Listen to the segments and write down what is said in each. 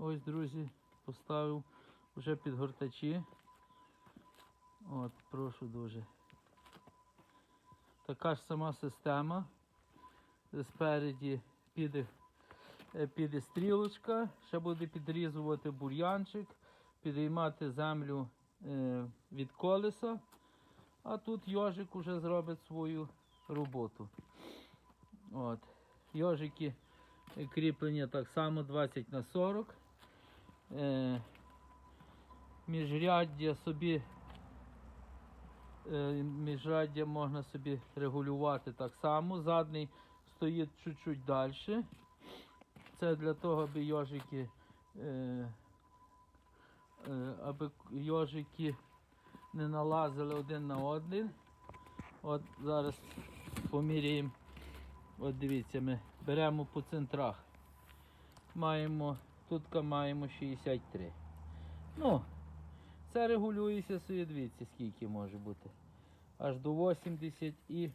Ось, друзі, поставив вже підгортачі. От, прошу дуже. Така ж сама система. Спереді піде, е, піде стрілочка, ще буде підрізувати бур'янчик, підіймати землю е, від колеса, а тут йожик уже зробить свою роботу. От. Йожики кріплення так само 20 на 40. Е, міжряддя собі е, міжряддя можна собі регулювати так само. Задний стоїть чуть-чуть далі. Це для того, аби йожики, е, е, аби йожики не налазили один на один. От зараз поміряємо. От дивіться, ми беремо по центрах. Маємо, тут маємо 63. Ну, це регулюється собі, дивіться, скільки може бути. Аж до 80 і,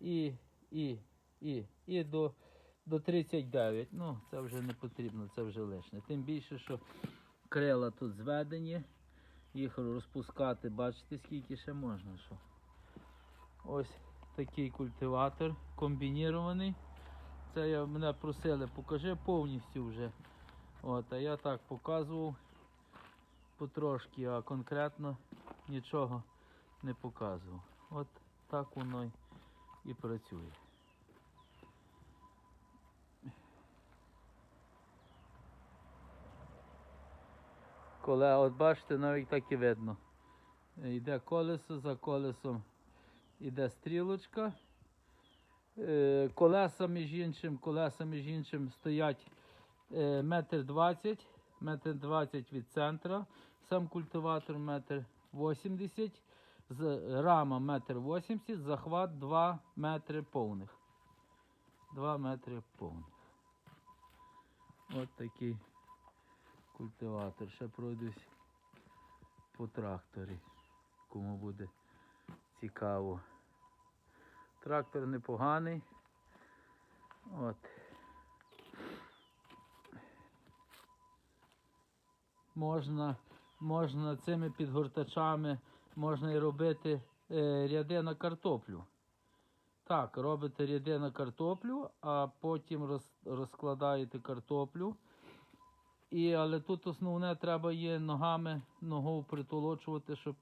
і, і, і, і до, до 39. Ну, це вже не потрібно, це вже лишне. Тим більше, що крила тут зведені, їх розпускати, бачите, скільки ще можна. Що. Ось такий культиватор комбінірований. Це я, мене просили, покажи повністю вже. От, а я так показував потрошки, а конкретно нічого не показував. От так воно і працює. Коле, от бачите, навіть так і видно. Йде колесо, за колесом йде стрілочка. Е, Колеса між іншим, колеса між іншим стоять метр двадцять, метр двадцять від центра. Сам культиватор метр вісімдесят, рама метр вісімдесят, захват 2 метри повних. 2 метри повних. От такий культиватор. Ще пройдусь по тракторі, кому буде цікаво. Трактор непоганий. От. Можна, можна цими підгортачами можна і робити е, ряди на картоплю. Так, робите ряди на картоплю, а потім роз, розкладаєте картоплю. І, але тут основне треба є ногами ногу притолочувати, щоб,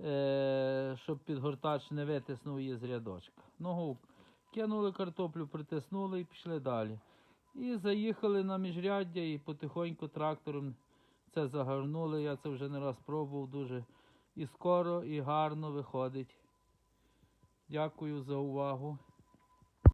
е, щоб підгортач не витиснув її з рядочка. Ногу кинули картоплю, притиснули і пішли далі. І заїхали на міжряддя і потихоньку трактором це загорнули. Я це вже не раз пробував дуже і скоро, і гарно виходить. Дякую за увагу.